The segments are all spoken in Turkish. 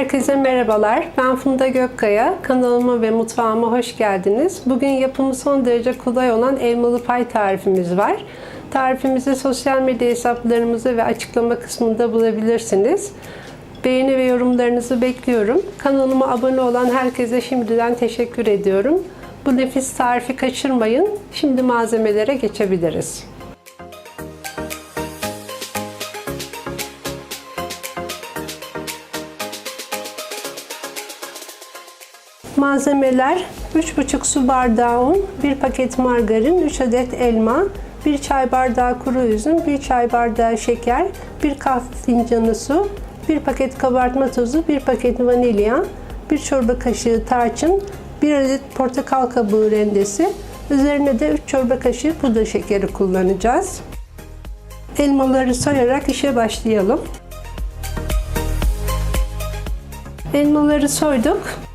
Herkese merhabalar. Ben Funda Gökkaya. Kanalıma ve mutfağıma hoş geldiniz. Bugün yapımı son derece kolay olan elmalı pay tarifimiz var. Tarifimizi sosyal medya hesaplarımızı ve açıklama kısmında bulabilirsiniz. Beğeni ve yorumlarınızı bekliyorum. Kanalıma abone olan herkese şimdiden teşekkür ediyorum. Bu nefis tarifi kaçırmayın. Şimdi malzemelere geçebiliriz. Malzemeler 3,5 su bardağı un, 1 paket margarin, 3 adet elma, 1 çay bardağı kuru üzüm, 1 çay bardağı şeker, 1 kahve fincanı su, 1 paket kabartma tozu, 1 paket vanilya, 1 çorba kaşığı tarçın, 1 adet portakal kabuğu rendesi, üzerine de 3 çorba kaşığı pudra şekeri kullanacağız. Elmaları soyarak işe başlayalım. Elmaları soyduk.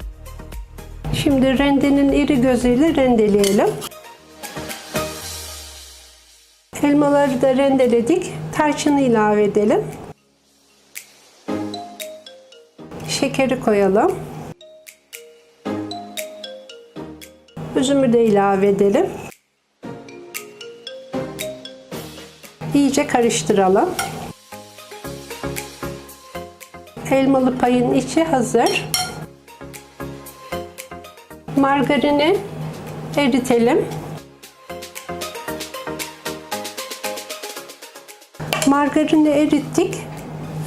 Şimdi rendenin iri gözüyle rendeleyelim. Elmaları da rendeledik. Tarçını ilave edelim. Şekeri koyalım. Üzümü de ilave edelim. İyice karıştıralım. Elmalı payın içi hazır. Margarini eritelim. Margarini erittik.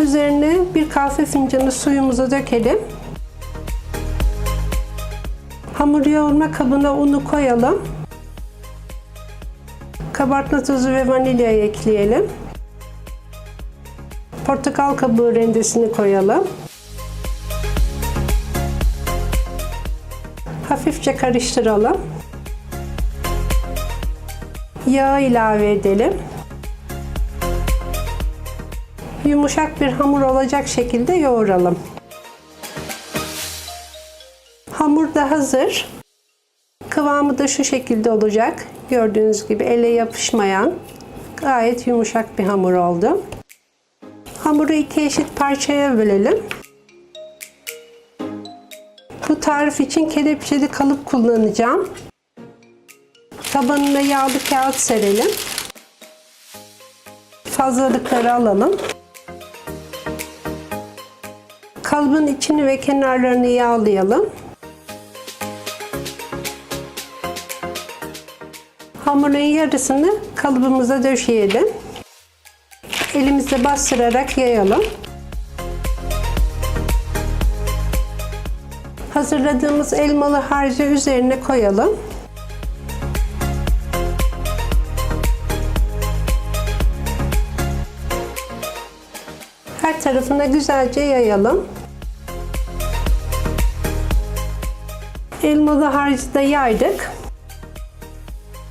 Üzerine bir kahve fincanı suyumuzu dökelim. Hamur yoğurma kabına unu koyalım. Kabartma tozu ve vanilyayı ekleyelim. Portakal kabuğu rendesini koyalım. Hafifçe karıştıralım. Yağ ilave edelim. Yumuşak bir hamur olacak şekilde yoğuralım. Hamur da hazır. Kıvamı da şu şekilde olacak. Gördüğünüz gibi ele yapışmayan gayet yumuşak bir hamur oldu. Hamuru iki eşit parçaya bölelim. Bu tarif için kelepçeli kalıp kullanacağım. Tabanına yağlı kağıt serelim. Fazlalıkları alalım. Kalıbın içini ve kenarlarını yağlayalım. Hamurun yarısını kalıbımıza döşeyelim. Elimizle bastırarak yayalım. Hazırladığımız elmalı harcı üzerine koyalım. Her tarafına güzelce yayalım. Elmalı harcı da yaydık.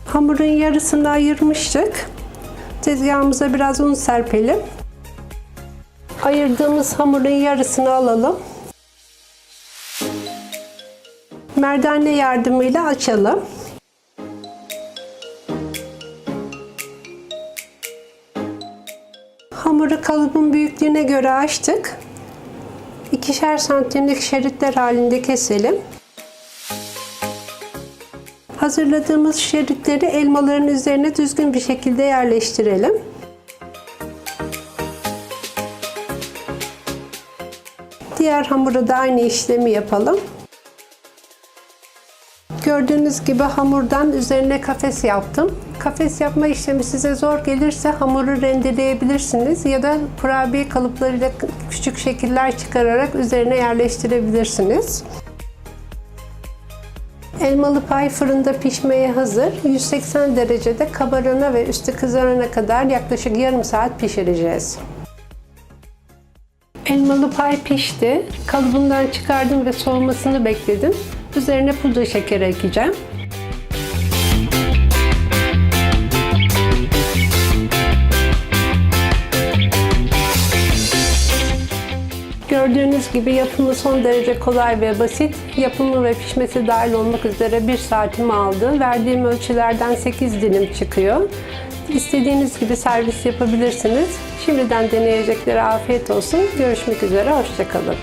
Hamurun yarısını ayırmıştık. Tezgahımıza biraz un serpelim. Ayırdığımız hamurun yarısını alalım. Merdane yardımıyla açalım. Hamuru kalıbın büyüklüğüne göre açtık. İkişer santimlik şeritler halinde keselim. Hazırladığımız şeritleri elmaların üzerine düzgün bir şekilde yerleştirelim. Diğer hamura da aynı işlemi yapalım. Gördüğünüz gibi hamurdan üzerine kafes yaptım. Kafes yapma işlemi size zor gelirse hamuru rendeleyebilirsiniz ya da kurabiye kalıplarıyla küçük şekiller çıkararak üzerine yerleştirebilirsiniz. Elmalı pay fırında pişmeye hazır. 180 derecede kabarana ve üstü kızarana kadar yaklaşık yarım saat pişireceğiz. Elmalı pay pişti. Kalıbından çıkardım ve soğumasını bekledim. Üzerine pudra şekeri ekleyeceğim. Gördüğünüz gibi yapımı son derece kolay ve basit. Yapımı ve pişmesi dahil olmak üzere 1 saatimi aldı. Verdiğim ölçülerden 8 dilim çıkıyor. İstediğiniz gibi servis yapabilirsiniz. Şimdiden deneyeceklere afiyet olsun. Görüşmek üzere, hoşçakalın.